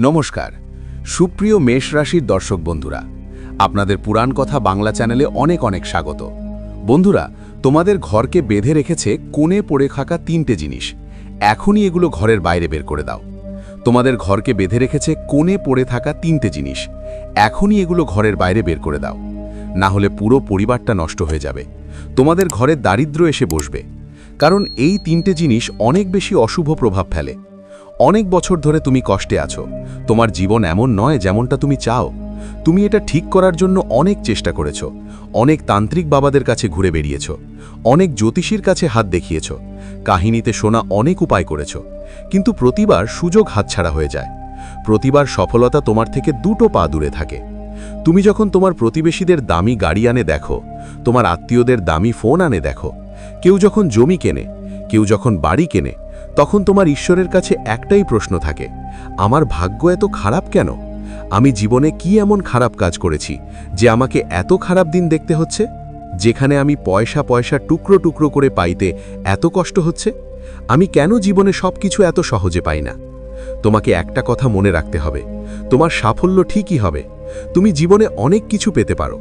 নমস্কার। সুপ্রিয় মেষ রাশির দর্শক বন্ধুরা, আপনাদের পুরাণ কথা বাংলা চ্যানেলে অনেক অনেক স্বাগত। বন্ধুরা, তোমাদের ঘরকে বেঁধে রেখেছে কোণে পড়ে থাকা তিনটে জিনিস। এখনই এগুলো ঘরের বাইরে বের করে দাও। তোমাদের ঘরকে বেঁধে রেখেছে কোণে পড়ে থাকা তিনটে জিনিস। এখনই এগুলো ঘরের বাইরে বের করে দাও। না হলে পুরো পরিবারটা নষ্ট হয়ে যাবে। তোমাদের ঘরে দারিদ্র্য এসে বসবে। কারণ এই তিনটে জিনিস অনেক বেশি অশুভ প্রভাব ফেলে। অনেক বছর ধরে তুমি কষ্টে আছো। তোমার জীবন এমন নয় যেমনটা তুমি চাও। তুমি এটা ঠিক করার জন্য অনেক চেষ্টা করেছ। অনেক তান্ত্রিক বাবাদের কাছে ঘুরে বেরিয়েছ অনেক জ্যোতিষীর কাছে হাত দেখিয়েছ। কাহিনীতে শোনা অনেক উপায় করেছ। কিন্তু প্রতিবার সুযোগ হাতছাড়া হয়ে যায়। প্রতিবার সফলতা তোমার থেকে দুটো পা দূরে থাকে। তুমি যখন তোমার প্রতিবেশীদের দামি গাড়ি আনে দেখো, তোমার আত্মীয়দের দামি ফোন আনে দেখো, কেউ যখন জমি কেনে, কেউ যখন বাড়ি কেনে তখন তোমার ঈশ্বরের কাছে একটাই প্রশ্ন থাকে, আমার ভাগ্য এত খারাপ কেন? আমি জীবনে কি এমন খারাপ কাজ করেছি যে আমাকে এত খারাপ দিন দেখতে হচ্ছে? যেখানে আমি পয়সা পয়সা টুকরো টুকরো করে পাইতে এত কষ্ট হচ্ছে? আমি কেন জীবনে সব কিছু এত সহজে পাই না? তোমাকে একটা কথা মনে রাখতে হবে, তোমার সাফল্য ঠিকই হবে, তুমি জীবনে অনেক কিছু পেতে পারো,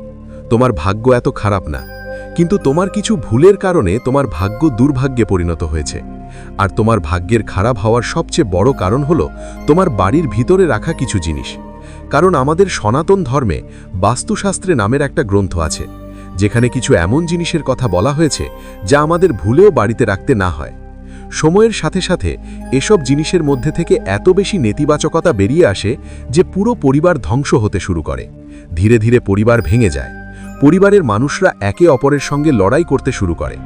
তোমার ভাগ্য এত খারাপ না। কিন্তু তোমার কিছু ভুলের কারণে তোমার ভাগ্য দুর্ভাগ্যে পরিণত হয়েছে। আর তোমার ভাগ্যের খারাপ হওয়ার সবচেয়ে বড় কারণ হলো তোমার বাড়ির ভিতরে রাখা কিছু জিনিস। কারণ আমাদের সনাতন ধর্মে বাস্তুশাস্ত্রে নামের একটা গ্রন্থ আছে, যেখানে কিছু এমন জিনিসের কথা বলা হয়েছে যা আমাদের ভুলেও বাড়িতে রাখতে না হয়। সময়ের সাথে সাথে এসব জিনিসের মধ্যে থেকে এত বেশি নেতিবাচকতা বেরিয়ে আসে যে পুরো পরিবার ধ্বংস হতে শুরু করে। ধীরে ধীরে পরিবার ভেঙে যায়। পরিবারের মানুষরা একে অপরের সঙ্গে লড়াই করতে শুরু করে,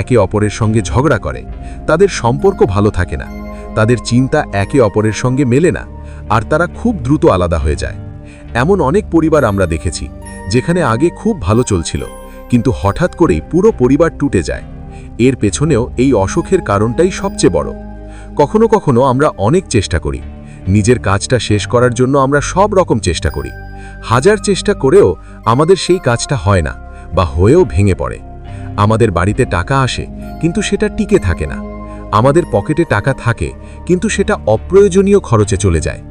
একে অপরের সঙ্গে ঝগড়া করে। তাদের সম্পর্ক ভালো থাকে না, তাদের চিন্তা একে অপরের সঙ্গে মেলে না, আর তারা খুব দ্রুত আলাদা হয়ে যায়। এমন অনেক পরিবার আমরা দেখেছি, যেখানে আগে খুব ভালো চলছিল, কিন্তু হঠাৎ করেই পুরো পরিবার টুটে যায়। এর পেছনেও এই অসুখের কারণটাই সবচেয়ে বড়। কখনো কখনো আমরা অনেক চেষ্টা করি, নিজের কাজটা শেষ করার জন্য আমরা সব রকম চেষ্টা করি। হাজার চেষ্টা করেও আমাদের সেই কাজটা হয় না বা হয়েও ভেঙে পড়ে। আমাদের বাড়িতে টাকা আসে, কিন্তু সেটা টিকে থাকে না। আমাদের পকেটে টাকা থাকে, কিন্তু সেটা অপ্রয়োজনীয় খরচে চলে যায়।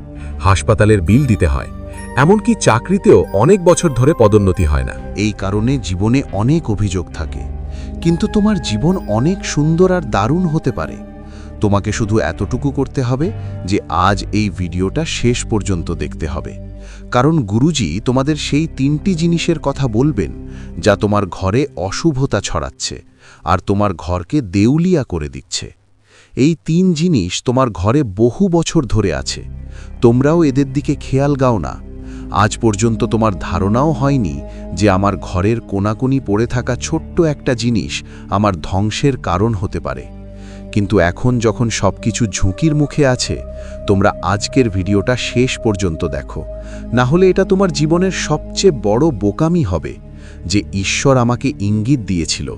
হাসপাতালের বিল দিতে হয়, এমনকি চাকরিতেও অনেক বছর ধরে পদোন্নতি হয় না। এই কারণে জীবনে অনেক অভিযোগ থাকে, কিন্তু তোমার জীবন অনেক সুন্দর আর দারুণ হতে পারে। তোমাকে শুধু এতটুকু করতে হবে যে আজ এই ভিডিওটা শেষ পর্যন্ত দেখতে হবে। কারণ গুরুজি তোমাদের সেই তিনটি জিনিসের কথা বলবেন, যা তোমার ঘরে অশুভতা ছড়াচ্ছে আর তোমার ঘরকে দেউলিয়া করে দিচ্ছে। এই তিন জিনিস তোমার ঘরে বহু বছর ধরে আছে। তোমরাও এদের দিকে খেয়াল গাও না। আজ পর্যন্ত তোমার ধারণাও হয়নি যে আমার ঘরের কোনাকুনি পড়ে থাকা ছোট্ট একটা জিনিস আমার ধ্বংসের কারণ হতে পারে। কিন্তু এখন যখন সবকিছু ঝুঁকির মুখে আছে, তোমরা আজকের ভিডিওটা শেষ পর্যন্ত দেখো। না হলে এটা তোমার জীবনের সবচেয়ে বড় বোকামি হবে, যে ঈশ্বর আমাকে ইঙ্গিত দিয়েছিল।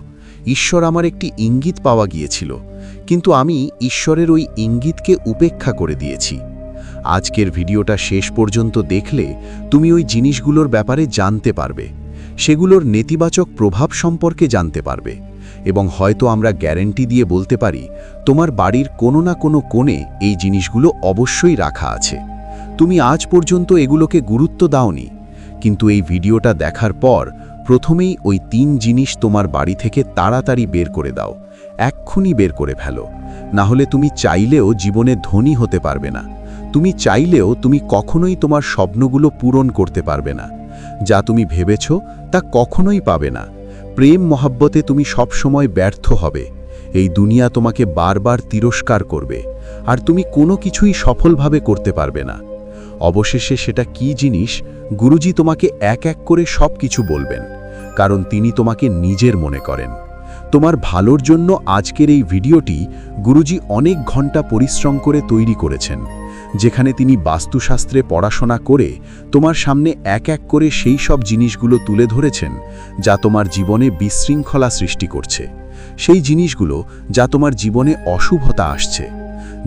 ঈশ্বর আমার একটি ইঙ্গিত পাওয়া গিয়েছিল, কিন্তু আমি ঈশ্বরের ওই ইঙ্গিতকে উপেক্ষা করে দিয়েছি। আজকের ভিডিওটা শেষ পর্যন্ত দেখলে তুমি ওই জিনিসগুলোর ব্যাপারে জানতে পারবে, সেগুলোর নেতিবাচক প্রভাব সম্পর্কে জানতে পারবে। এবং হয়তো আমরা গ্যারেন্টি দিয়ে বলতে পারি, তোমার বাড়ির কোনো না কোনো কোণে এই জিনিসগুলো অবশ্যই রাখা আছে। তুমি আজ পর্যন্ত এগুলোকে গুরুত্ব দাওনি, কিন্তু এই ভিডিওটা দেখার পর প্রথমেই ওই তিন জিনিস তোমার বাড়ি থেকে তাড়াতাড়ি বের করে দাও, এক্ষুনি বের করে ফেলো। না হলে তুমি চাইলেও জীবনে ধনী হতে পারবে না। তুমি চাইলেও তুমি কখনোই তোমার স্বপ্নগুলো পূরণ করতে পারবে না। যা তুমি ভেবেছ তা কখনোই পাবে না। প্রেম মহাব্বতে তুমি সবসময় ব্যর্থ হবে। এই দুনিয়া তোমাকে বারবার তিরস্কার করবে, আর তুমি কোনো কিছুই সফলভাবে করতে পারবে না। অবশেষে সেটা কি জিনিস, গুরুজি তোমাকে এক এক করে সব কিছু বলবেন, কারণ তিনি তোমাকে নিজের মনে করেন। তোমার ভালোর জন্য আজকের এই ভিডিওটি গুরুজি অনেক ঘণ্টা পরিশ্রম করে তৈরি করেছেন। যেখানে তিনি বাস্তুশাস্ত্রে পড়াশোনা করে তোমার সামনে এক এক করে সেই সব জিনিসগুলো তুলে ধরেছেন, যা তোমার জীবনে বিশৃঙ্খলা সৃষ্টি করছে। সেই জিনিসগুলো যা তোমার জীবনে অশুভতা আসছে।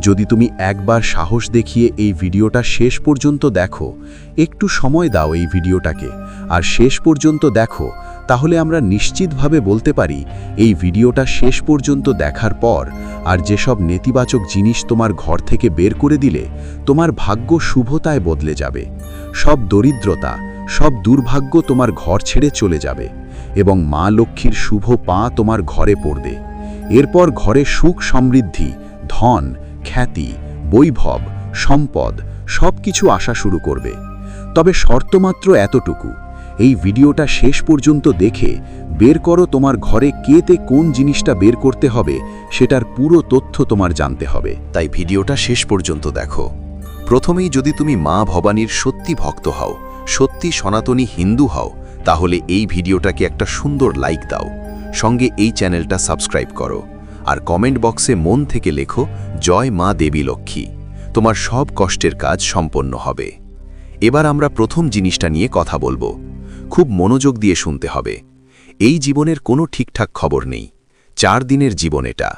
যদি তুমি একবার সাহস দেখিয়ে এই ভিডিওটা শেষ পর্যন্ত দেখো, একটু সময় দাও এই ভিডিওটাকে, আর শেষ পর্যন্ত দেখো তাহলে আমরা নিশ্চিতভাবে বলতে পারি, এই ভিডিওটা শেষ পর্যন্ত দেখার পর, আর যেসব নেতিবাচক জিনিস তোমার ঘর থেকে বের করে দিলে, তোমার ভাগ্য শুভতায় বদলে যাবে। সব দরিদ্রতা, সব দুর্ভাগ্য তোমার ঘর ছেড়ে চলে যাবে, এবং মা লক্ষ্মীর শুভ পা তোমার ঘরে পড়বে। এরপর ঘরে সুখ সমৃদ্ধি, ধন, খ্যাতি, বৈভব, সম্পদ সব কিছু আসা শুরু করবে। তবে শর্তমাত্র এতটুকু। এই ভিডিওটা শেষ পর্যন্ত দেখে বের করো তোমার ঘরে কেতে কোন জিনিসটা বের করতে হবে, সেটার পুরো তথ্য তোমার জানতে হবে। তাই ভিডিওটা শেষ পর্যন্ত দেখো। প্রথমেই যদি তুমি মা ভবানীর সত্যি ভক্ত হও, সত্যি সনাতনী হিন্দু হও, তাহলে এই ভিডিওটাকে একটা সুন্দর লাইক দাও। সঙ্গে এই চ্যানেলটা সাবস্ক্রাইব করো। আর কমেন্ট বক্সে মন থেকে লেখো, জয় মা দেবী লক্ষ্মী। তোমার সব কষ্টের কাজ সম্পন্ন হবে। এবার আমরা প্রথম জিনিসটা নিয়ে কথা বলব। খুব মনোযোগ দিয়ে শুনতে হবে। এই জীবনের কোনো ঠিকঠাক খবর নেই। চার দিনের জীবন এটা।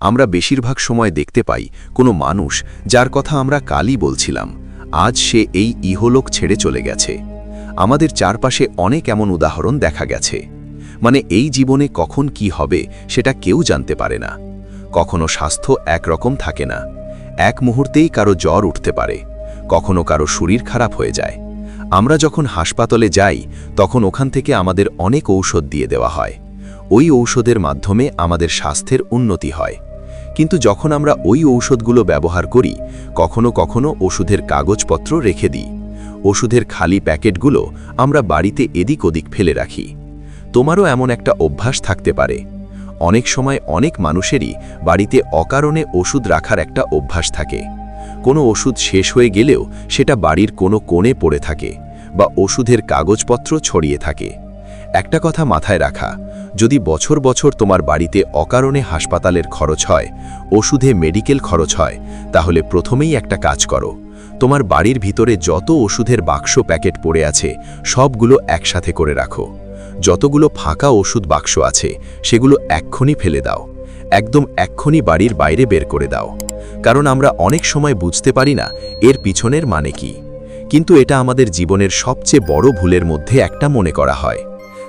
আমরা বেশিরভাগ সময় দেখতে পাই কোনো মানুষ যার কথা আমরা কালই বলছিলাম, আজ সে এই ইহলোক ছেড়ে চলে গেছে। আমাদের চারপাশে অনেক এমন উদাহরণ দেখা গেছে। মানে এই জীবনে কখন কি হবে সেটা কেউ জানতে পারে না। কখনো স্বাস্থ্য একরকম থাকে না। এক মুহূর্তেই কারও জ্বর উঠতে পারে। কখনো কারও শরীর খারাপ হয়ে যায়। আমরা যখন হাসপাতালে যাই, তখন ওখান থেকে আমাদের অনেক ঔষধ দিয়ে দেওয়া হয়। ওই ঔষধের মাধ্যমে আমাদের স্বাস্থ্যের উন্নতি হয়। কিন্তু যখন আমরা ওই ঔষধগুলো ব্যবহার করি, কখনো কখনো ওষুধের কাগজপত্র রেখে দিই। ওষুধের খালি প্যাকেটগুলো আমরা বাড়িতে এদিক ওদিক ফেলে রাখি। তোমারও এমন একটা অভ্যাস থাকতে পারে। অনেক সময় অনেক মানুষেরই বাড়িতে অকারণে ওষুধ রাখার একটা অভ্যাস থাকে। কোনো ওষুধ শেষ হয়ে গেলেও সেটা বাড়ির কোনো কোণে পড়ে থাকে বা ওষুধের কাগজপত্র ছড়িয়ে থাকে। একটা কথা মাথায় রাখা, যদি বছর বছর তোমার বাড়িতে অকারণে হাসপাতালের খরচ হয়, ওষুধে মেডিকেল খরচ হয়, তাহলে প্রথমেই একটা কাজ করো। তোমার বাড়ির ভিতরে যত ওষুধের বাক্স প্যাকেট পড়ে আছে, সবগুলো একসাথে করে রাখো। যতগুলো ফাঁকা ওষুধ বাক্স আছে, সেগুলো এক্ষুনি ফেলে দাও। একদম এক্ষুনি বাড়ির বাইরে বের করে দাও। কারণ আমরা অনেক সময় বুঝতে পারি না এর পিছনের মানে কি। কিন্তু এটা আমাদের জীবনের সবচেয়ে বড় ভুলের মধ্যে একটা মনে করা হয়।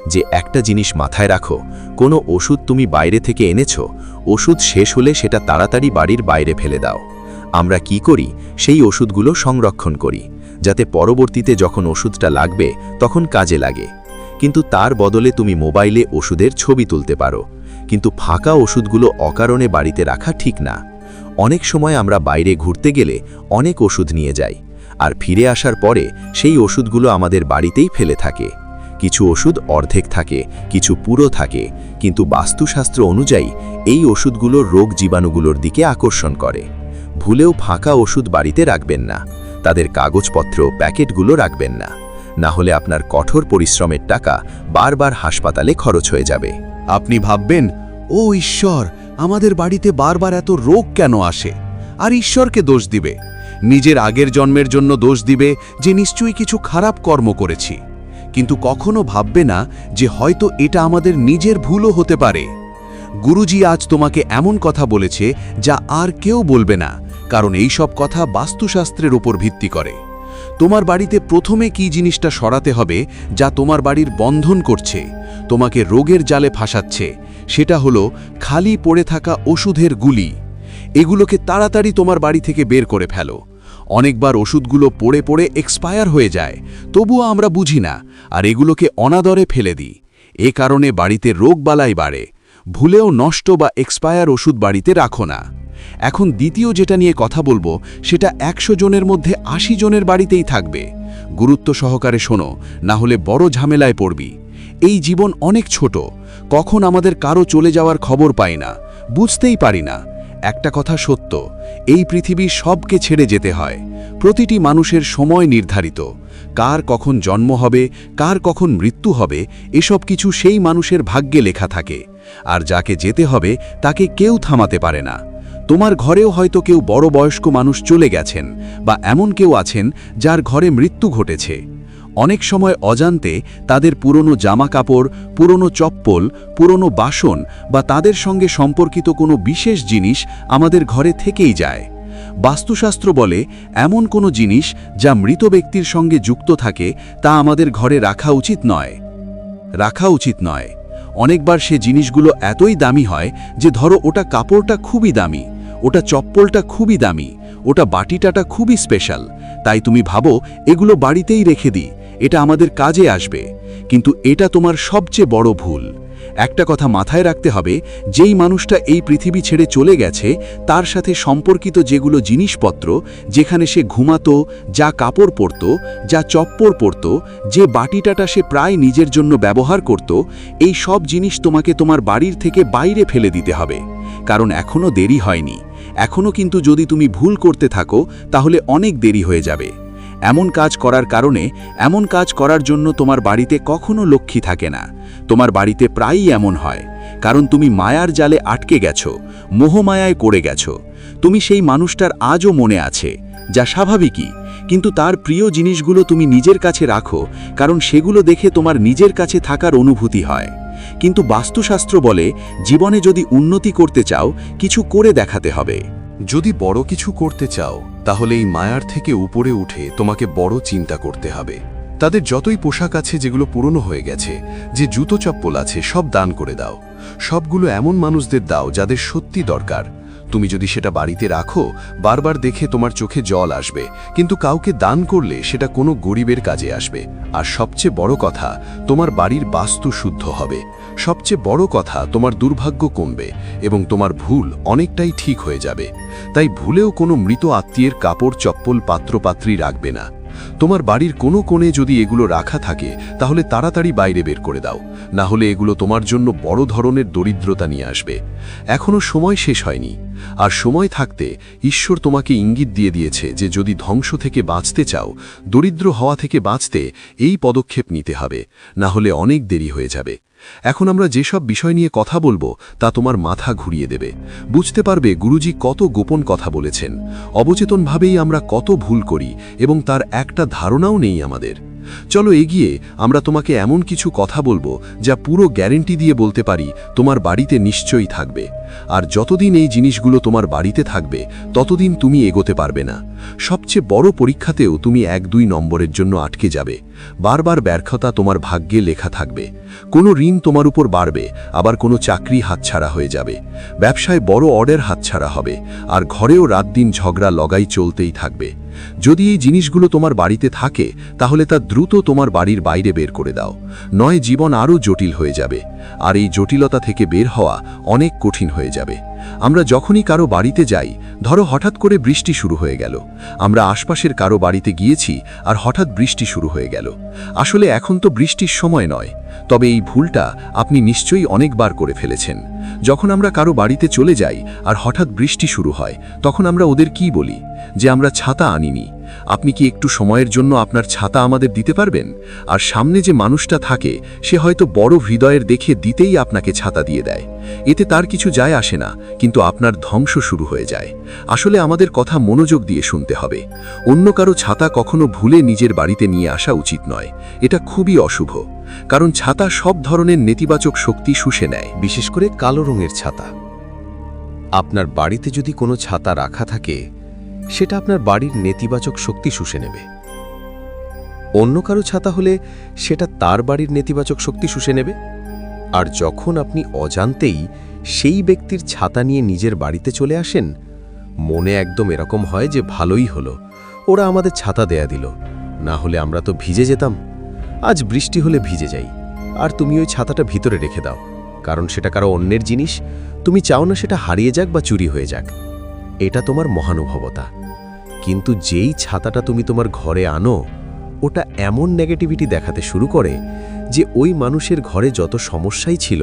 যে একটা জিনিস মাথায় রাখো, কোনো ওষুধ তুমি বাইরে থেকে এনেছো, ওষুধ শেষ হলে সেটা তাড়াতাড়ি বাড়ির বাইরে ফেলে দাও। আমরা কি করি? সেই ওষুধগুলো সংরক্ষণ করি, যাতে পরবর্তীতে যখন ওষুধটা লাগবে তখন কাজে লাগে। কিন্তু তার বদলে তুমি মোবাইলে ওষুধের ছবি তুলতে পারো কিন্তু ফাঁকা ওষুধগুলো অকারণে বাড়িতে রাখা ঠিক না। অনেক সময় আমরা বাইরে ঘুরতে গেলে অনেক ওষুধ নিয়ে যাই, আর ফিরে আসার পরে সেই ওষুধগুলো আমাদের বাড়িতেই ফেলে থাকে। কিছু ওষুধ অর্ধেক থাকে, কিছু পুরো থাকে, কিন্তু বাস্তুশাস্ত্র অনুযায়ী এই ওষুধগুলো রোগ জীবাণুগুলোর দিকে আকর্ষণ করে। ভুলেও ফাঁকা ওষুধ বাড়িতে রাখবেন না, তাদের কাগজপত্র, প্যাকেটগুলো রাখবেন না না হলে আপনার কঠোর পরিশ্রমের টাকা বারবার হাসপাতালে খরচ হয়ে যাবে। আপনি ভাববেন, ও ঈশ্বর, আমাদের বাড়িতে বারবার এত রোগ কেন আসে? আর ঈশ্বরকে দোষ দিবে। নিজের আগের জন্মের জন্য দোষ দিবে যে নিশ্চয়ই কিছু খারাপ কর্ম করেছি। কিন্তু কখনো ভাববে না যে হয়তো এটা আমাদের নিজের ভুলও হতে পারে। গুরুজি আজ তোমাকে এমন কথা বলেছে যা আর কেউ বলবে না, কারণ এই সব কথা বাস্তুশাস্ত্রের উপর ভিত্তি করে। তোমার বাড়িতে প্রথমে কি জিনিসটা সরাতে হবে যা তোমার বাড়ির বন্ধন করছে, তোমাকে রোগের জালে ফাঁসাচ্ছে? সেটা হলো খালি পড়ে থাকা ওষুধের গুলি। এগুলোকে তাড়াতাড়ি তোমার বাড়ি থেকে বের করে ফেলো। অনেকবার ওষুধগুলো পড়ে পড়ে এক্সপায়ার হয়ে যায়, তবুও আমরা বুঝি না, আর এগুলোকে অনাদরে ফেলে দিই। এ কারণে বাড়িতে রোগবালাই বাড়ে। ভুলেও নষ্ট বা এক্সপায়ার ওষুধ বাড়িতে রাখো না। এখন দ্বিতীয় যেটা নিয়ে কথা বলব, সেটা একশো জনের মধ্যে আশি জনের বাড়িতেই থাকবে। গুরুত্ব সহকারে শোনো, না হলে বড় ঝামেলায় পড়বি। এই জীবন অনেক ছোট, কখন আমাদের কারও চলে যাওয়ার খবর পাই না, বুঝতেই পারি না। একটা কথা সত্য, এই পৃথিবী সবকে ছেড়ে যেতে হয়। প্রতিটি মানুষের সময় নির্ধারিত, কার কখন জন্ম হবে, কার কখন মৃত্যু হবে, এসব কিছু সেই মানুষের ভাগ্যে লেখা থাকে। আর যাকে যেতে হবে, তাকে কেউ থামাতে পারে না। তোমার ঘরেও হয়তো কেউ বড় বয়স্ক মানুষ চলে গেছেন বা এমন কেউ আছেন যার ঘরে মৃত্যু ঘটেছে। অনেক সময় অজান্তে তাদের পুরনো জামা কাপড় পুরনো চপ্পল, পুরনো বাসন বা তাদের সঙ্গে সম্পর্কিত কোনো বিশেষ জিনিস আমাদের ঘরে থেকেই যায়। বাস্তুশাস্ত্র বলে, এমন কোনো জিনিস যা মৃত ব্যক্তির সঙ্গে যুক্ত থাকে তা আমাদের ঘরে রাখা উচিত নয়। রাখা উচিত নয়। অনেকবার সে জিনিসগুলো এতই দামি হয় যে ধরো ওটা কাপড়টা খুবই দামি। ওটা চপ্পলটা খুবই দামি, ওটা বাটিটাটা খুবই স্পেশাল তাই তুমি ভাবো, এগুলো বাড়িতেই রেখে দিই, এটা আমাদের কাজে আসবে। কিন্তু এটা তোমার সবচেয়ে বড় ভুল। একটা কথা মাথায় রাখতে হবে, যেই মানুষটা এই পৃথিবী ছেড়ে চলে গেছে, তার সাথে সম্পর্কিত যেগুলো জিনিসপত্র, যেখানে সে ঘুমাতো, যা কাপড় পরত, যা চপ্পর পরত, যে বাটিটাটা সে প্রায় নিজের জন্য ব্যবহার করত, এই সব জিনিস তোমাকে তোমার বাড়ির থেকে বাইরে ফেলে দিতে হবে। কারণ এখনও দেরি হয়নি। এখনও কিন্তু যদি তুমি ভুল করতে থাকো, তাহলে অনেক দেরি হয়ে যাবে। এমন কাজ করার কারণে, এমন কাজ করার জন্য তোমার বাড়িতে কখনো লক্ষ্মী থাকে না। তোমার বাড়িতে প্রায়ই এমন হয়। কারণ তুমি মায়ার জালে আটকে গেছো, মোহমায়ায় করে গেছো। তুমি সেই মানুষটার আজও মনে আছে, যা স্বাভাবিকই। কিন্তু তার প্রিয় জিনিসগুলো তুমি নিজের কাছে রাখো, কারণ সেগুলো দেখে তোমার নিজের কাছে থাকার অনুভূতি হয়। কিন্তু বাস্তুশাস্ত্র বলে, জীবনে যদি উন্নতি করতে চাও, কিছু করে দেখাতে হবে। যদি বড় কিছু করতে চাও, তাহলে এই মায়ার থেকে উপরে উঠে তোমাকে বড় চিন্তা করতে হবে। তাদের যতই পোশাক আছে যেগুলো পুরনো হয়ে গেছে, যে জুতো চপ্পল আছে, সব দান করে দাও। সবগুলো এমন মানুষদের দাও যাদের সত্যি দরকার। তুমি যদি সেটা বাড়িতে রাখো, বারবার দেখে তোমার চোখে জল আসবে, কিন্তু কাউকে দান করলে সেটা কোনো গরিবের কাজে আসবে। আর সবচেয়ে বড় কথা, তোমার বাড়ির বাস্তু শুদ্ধ হবে। সবচেয়ে বড় কথা, তোমার দুর্ভাগ্য কমবে এবং তোমার ভুল অনেকটাই ঠিক হয়ে যাবে। তাই ভুলেও কোনো মৃত আত্মীয়ের কাপড় চপ্পল পাত্রপাত্রী রাখবে না। তোমার বাড়ির কোনো কোণে যদি এগুলো রাখা থাকে, তাহলে তাড়াতাড়ি বাইরে বের করে দাও। না হলে এগুলো তোমার জন্য বড় ধরনের দরিদ্রতা নিয়ে আসবে। এখনও সময় শেষ হয়নি। আর সময় থাকতে ঈশ্বর তোমাকে ইঙ্গিত দিয়ে দিয়েছে যে যদি ধ্বংস থেকে বাঁচতে চাও, দরিদ্র হওয়া থেকে বাঁচতে এই পদক্ষেপ নিতে হবে, না হলে অনেক দেরি হয়ে যাবে। এখন আমরা যেসব বিষয় নিয়ে কথা বলব, তা তোমার মাথা ঘুরিয়ে দেবে। বুঝতে পারবে গুরুজি কত গোপন কথা বলেছেন। অবচেতনভাবেই আমরা কত ভুল করি এবং তার একটা ধারণাও নেই আমাদের। চলো এগিয়ে, আমরা তোমাকে এমন কিছু কথা বলব যা পুরো গ্যারেন্টি দিয়ে বলতে পারি তোমার বাড়িতে নিশ্চয়ই থাকবে। আর যতদিন এই জিনিসগুলো তোমার বাড়িতে থাকবে, ততদিন তুমি এগোতে পারবে না। সবচেয়ে বড় পরীক্ষাতেও তুমি এক দুই নম্বরের জন্য আটকে যাবে। বারবার ব্যর্থতা তোমার ভাগ্যে লেখা থাকবে। কোনো ঋণ তোমার উপর বাড়বে, আবার কোনো চাকরি হাতছাড়া হয়ে যাবে। ব্যবসায় বড় অর্ডার হাতছাড়া হবে, আর ঘরেও রাত দিন ঝগড়া লগাই চলতেই থাকবে। যদি এই জিনিসগুলো তোমার বাড়িতে থাকে, তাহলে তা দ্রুত তোমার বাড়ির বাইরে বের করে দাও। নয়, জীবন আরও জটিল হয়ে যাবে, আর এই জটিলতা থেকে বের হওয়া অনেক কঠিন হয়ে যাবে। আমরা যখনই কারও বাড়িতে যাই, ধরো হঠাৎ করে বৃষ্টি শুরু হয়ে গেল। আমরা আশপাশের কারও বাড়িতে গিয়েছি আর হঠাৎ বৃষ্টি শুরু হয়ে গেল। আসলে এখন তো বৃষ্টির সময় নয়, তবে এই ভুলটা আপনি নিশ্চয়ই অনেকবার করে ফেলেছেন। যখন আমরা কারও বাড়িতে চলে যাই আর হঠাৎ বৃষ্টি শুরু হয়, তখন আমরা ওদের কি বলি? যে আমরা ছাতা আনিনি। আপনি কি একটু সময়ের জন্য আপনার ছাতা আমাদের দিতে পারবেন? আর সামনে যে মানুষটা থাকে, সে হয়তো বড় হৃদয়ের দেখে দিতেই আপনাকে ছাতা দিয়ে দেয়। এতে তার কিছু যায় আসে না, কিন্তু আপনার ধ্বংস শুরু হয়ে যায়। আসলে আমাদের কথা মনোযোগ দিয়ে শুনতে হবে। অন্য কারও ছাতা কখনো ভুলে নিজের বাড়িতে নিয়ে আসা উচিত নয়। এটা খুবই অশুভ। কারণ ছাতা সব ধরনের নেতিবাচক শক্তি শুষে নেয়। বিশেষ করে কালো রঙের ছাতা। আপনার বাড়িতে যদি কোনো ছাতা রাখা থাকে সেটা আপনার বাড়ির নেতিবাচক শক্তি শুষে নেবে। অন্য কারও ছাতা হলে সেটা তার বাড়ির নেতিবাচক শক্তি শুষে নেবে। আর যখন আপনি অজান্তেই সেই ব্যক্তির ছাতা নিয়ে নিজের বাড়িতে চলে আসেন, মনে একদম এরকম হয় যে ভালোই হলো। ওরা আমাদের ছাতা দেয়া দিল। না হলে আমরা তো ভিজে যেতাম। আজ বৃষ্টি হলে ভিজে যাই। আর তুমি ওই ছাতাটা ভিতরে রেখে দাও। কারণ সেটা কারও অন্যের জিনিস। তুমি চাও না সেটা হারিয়ে যাক বা চুরি হয়ে যাক। এটা তোমার মহানুভবতা। কিন্তু যেই ছাতাটা তুমি তোমার ঘরে আনো, ওটা এমন নেগেটিভিটি দেখাতে শুরু করে যে ওই মানুষের ঘরে যত সমস্যাই ছিল,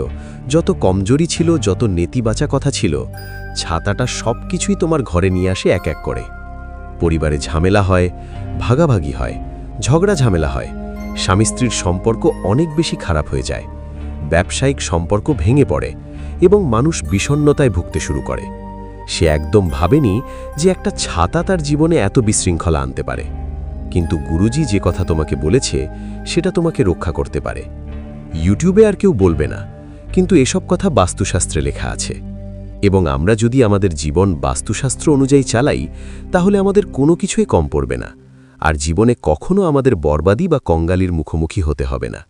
যত কমজোরি ছিল, যত নেতিবাচা কথা ছিল, ছাতাটা সব কিছুই তোমার ঘরে নিয়ে আসে এক এক করে। পরিবারে ঝামেলা হয়, ভাগাভাগি হয়, ঝগড়া ঝামেলা হয়, স্বামী স্ত্রীর সম্পর্ক অনেক বেশি খারাপ হয়ে যায়, ব্যবসায়িক সম্পর্ক ভেঙে পড়ে এবং মানুষ বিষণ্ণতায় ভুগতে শুরু করে। সে একদম ভাবেনি যে একটা ছাতা তার জীবনে এত বিশৃঙ্খলা আনতে পারে। কিন্তু গুরুজি যে কথা তোমাকে বলেছে, সেটা তোমাকে রক্ষা করতে পারে। ইউটিউবে আর কেউ বলবে না, কিন্তু এসব কথা বাস্তুশাস্ত্রে লেখা আছে। এবং আমরা যদি আমাদের জীবন বাস্তুশাস্ত্র অনুযায়ী চালাই, তাহলে আমাদের কোনো কিছুই কম পড়বে না, আর জীবনে কখনো আমাদের বরবাদী বা কঙ্গালির মুখোমুখি হতে হবে না।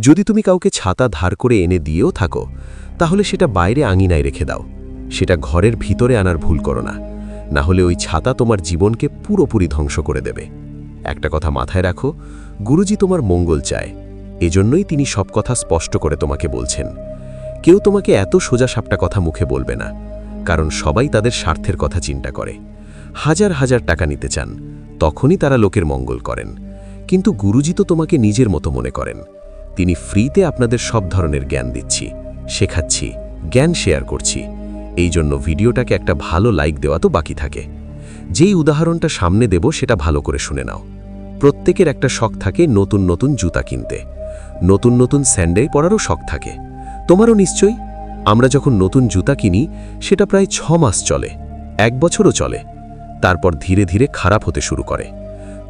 যদি তুমি কাউকে ছাতা ধার করে এনে দিয়েও থাকো, তাহলে সেটা বাইরে আঙিনায় রেখে দাও। সেটা ঘরের ভিতরে আনার ভুল করো না। না হলে ওই ছাতা তোমার জীবনকে পুরোপুরি ধ্বংস করে দেবে। একটা কথা মাথায় রাখো, গুরুজি তোমার মঙ্গল চায়। এজন্যই তিনি সব কথা স্পষ্ট করে তোমাকে বলছেন। কেউ তোমাকে এত সোজা সাপটা কথা মুখে বলবে না, কারণ সবাই তাদের স্বার্থের কথা চিন্তা করে। হাজার হাজার টাকা নিতে চান, তখনই তারা লোকের মঙ্গল করেন। কিন্তু গুরুজি তো তোমাকে নিজের মতো মনে করেন। তিনি ফ্রিতে আপনাদের সব ধরনের জ্ঞান দিচ্ছি, শেখাচ্ছি, জ্ঞান শেয়ার করছি। এই জন্য ভিডিওটাকে একটা ভালো লাইক দেওয়া তো বাকি থাকে। যেই উদাহরণটা সামনে দেব সেটা ভালো করে শুনে নাও। প্রত্যেকের একটা শখ থাকে নতুন নতুন জুতা কিনতে। নতুন নতুন স্যান্ডেল পরারও শখ থাকে। তোমারও নিশ্চয়ই? আমরা যখন নতুন জুতা কিনি, সেটা প্রায় ছ মাস চলে, এক বছরও চলে। তারপর ধীরে ধীরে খারাপ হতে শুরু করে।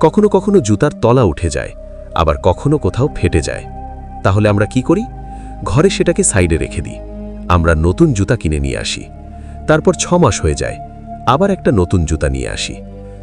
কখনো কখনো জুতার তলা উঠে যায়, আবার কখনো কোথাও ফেটে যায়। তাহলে আমরা কি করি? ঘরে সেটাকে সাইডে রেখে দিই। আমরা নতুন জুতা কিনে নিয়ে আসি। তারপর ছ মাস হয়ে যায়, আবার একটা নতুন জুতা নিয়ে আসি।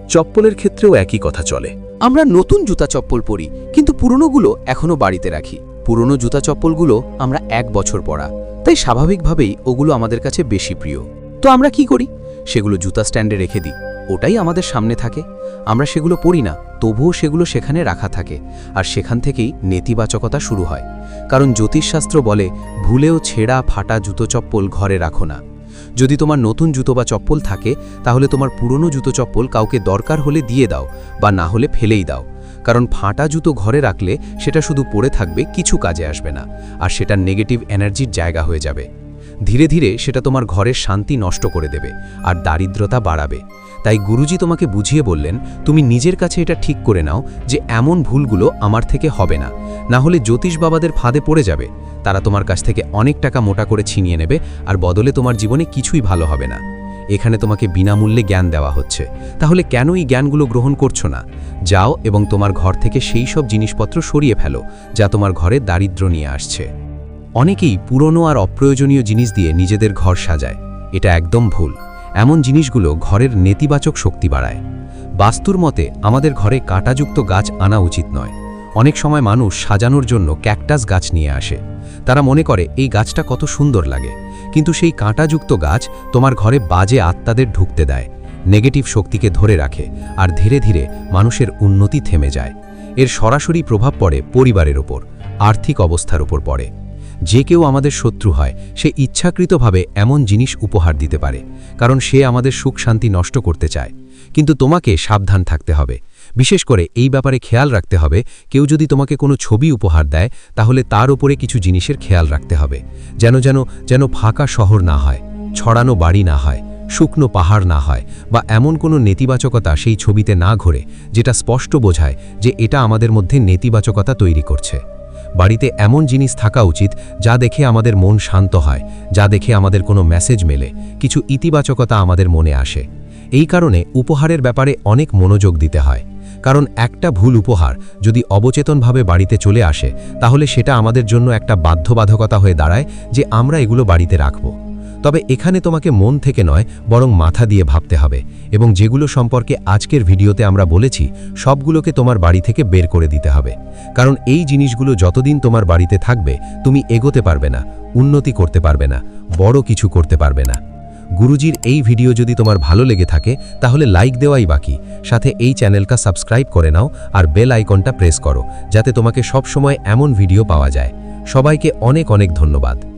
চপ্পলের ক্ষেত্রেও একই কথা চলে। আমরা নতুন জুতা চপ্পল পরি, কিন্তু পুরনোগুলো এখনও বাড়িতে রাখি। পুরনো জুতা চপ্পলগুলো আমরা এক বছর পরা, তাই স্বাভাবিকভাবেই ওগুলো আমাদের কাছে বেশি প্রিয়। তো আমরা কি করি? সেগুলো জুতা স্ট্যান্ডে রেখে দিই। ওটাই আমাদের সামনে থাকে। আমরা সেগুলো পড়ি না, তবুও সেগুলো সেখানে রাখা থাকে আর সেখান থেকেই নেতিবাচকতা শুরু হয়। কারণ জ্যোতিষশাস্ত্র বলে, ভুলেও ছেঁড়া ফাটা জুতো চপ্পল ঘরে রাখো না। যদি তোমার নতুন জুতো বা চপ্পল থাকে, তাহলে তোমার পুরনো জুতো চপ্পল কাউকে দরকার হলে দিয়ে দাও বা না হলে ফেলেই দাও। কারণ ফাটা জুতো ঘরে রাখলে সেটা শুধু পড়ে থাকবে, কিছু কাজে আসবে না আর সেটা নেগেটিভ এনার্জির জায়গা হয়ে যাবে। ধীরে ধীরে সেটা তোমার ঘরের শান্তি নষ্ট করে দেবে আর দারিদ্রতা বাড়াবে। তাই গুরুজি তোমাকে বুঝিয়ে বললেন, তুমি নিজের কাছে এটা ঠিক করে নাও যে এমন ভুলগুলো আমার থেকে হবে না। না হলে জ্যোতিষ বাবাদের ফাঁদে পড়ে যাবে। তারা তোমার কাছ থেকে অনেক টাকা মোটা করে ছিনিয়ে নেবে আর বদলে তোমার জীবনে কিছুই ভালো হবে না। এখানে তোমাকে বিনামূল্যে জ্ঞান দেওয়া হচ্ছে। তাহলে কেন এই জ্ঞানগুলো গ্রহণ করছ না? যাও এবং তোমার ঘর থেকে সেই সব জিনিসপত্র সরিয়ে ফেলো, যা তোমার ঘরে দারিদ্র নিয়ে আসছে। অনেকেই পুরনো আর অপ্রয়োজনীয় জিনিস দিয়ে নিজেদের ঘর সাজায়। এটা একদম ভুল। এমন জিনিসগুলো ঘরের নেতিবাচক শক্তি বাড়ায়। বাস্তুর মতে, আমাদের ঘরে কাঁটাযুক্ত গাছ আনা উচিত নয়। অনেক সময় মানুষ সাজানোর জন্য ক্যাকটাস গাছ নিয়ে আসে। তারা মনে করে, এই গাছটা কত সুন্দর লাগে। কিন্তু সেই কাঁটাযুক্ত গাছ তোমার ঘরে বাজে আত্মাদের ঢুকতে দেয়, নেগেটিভ শক্তিকে ধরে রাখে, আর ধীরে ধীরে মানুষের উন্নতি থেমে যায়। এর সরাসরি প্রভাব পড়ে পরিবারের ওপর, আর্থিক অবস্থার ওপর পড়ে। যে কেউ আমাদের শত্রু হয়, সে ইচ্ছাকৃতভাবে এমন জিনিস উপহার দিতে পারে, কারণ সে আমাদের সুখ শান্তি নষ্ট করতে চায়। কিন্তু তোমাকে সাবধান থাকতে হবে। বিশেষ করে এই ব্যাপারে খেয়াল রাখতে হবে, কেউ যদি তোমাকে কোনো ছবি উপহার দেয়, তাহলে তার উপরে কিছু জিনিসের খেয়াল রাখতে হবে, যেন যেন যেন ফাঁকা শহর না হয়, ছড়ানো বাড়ি না হয়, শুকনো পাহাড় না হয়, বা এমন কোনো নেতিবাচকতা সেই ছবিতে না ঘোরে, যেটা স্পষ্ট বোঝায় যে এটা আমাদের মধ্যে নেতিবাচকতা তৈরি করছে। বাড়িতে এমন জিনিস থাকা উচিত যা দেখে আমাদের মন শান্ত হয়, যা দেখে আমাদের কোনো মেসেজ মেলে, কিছু ইতিবাচকতা আমাদের মনে আসে। এই কারণে উপহারের ব্যাপারে অনেক মনোযোগ দিতে হয়। কারণ একটা ভুল উপহার যদি অবচেতনভাবে বাড়িতে চলে আসে, তাহলে সেটা আমাদের জন্য একটা বাধ্যবাধকতা হয়ে দাঁড়ায় যে আমরা এগুলো বাড়িতে রাখব। তবে এখানে তোমাকে মন থেকে নয়, বরং মাথা দিয়ে ভাবতে হবে এবং যেগুলো সম্পর্কে আজকের ভিডিওতে আমরা বলেছি, সবগুলোকে তোমার বাড়ি থেকে বের করে দিতে হবে। কারণ এই জিনিসগুলো যতদিন তোমার বাড়িতে থাকবে, তুমি এগোতে পারবে না, উন্নতি করতে পারবে না, বড় কিছু করতে পারবে না। গুরুজির এই ভিডিও যদি তোমার ভালো লেগে থাকে, তাহলে লাইক দেওয়াই বাকি। সাথে এই চ্যানেলটা সাবস্ক্রাইব করে নাও আর বেল আইকনটা প্রেস করো, যাতে তোমাকে সব সময় এমন ভিডিও পাওয়া যায়। সবাইকে অনেক অনেক ধন্যবাদ।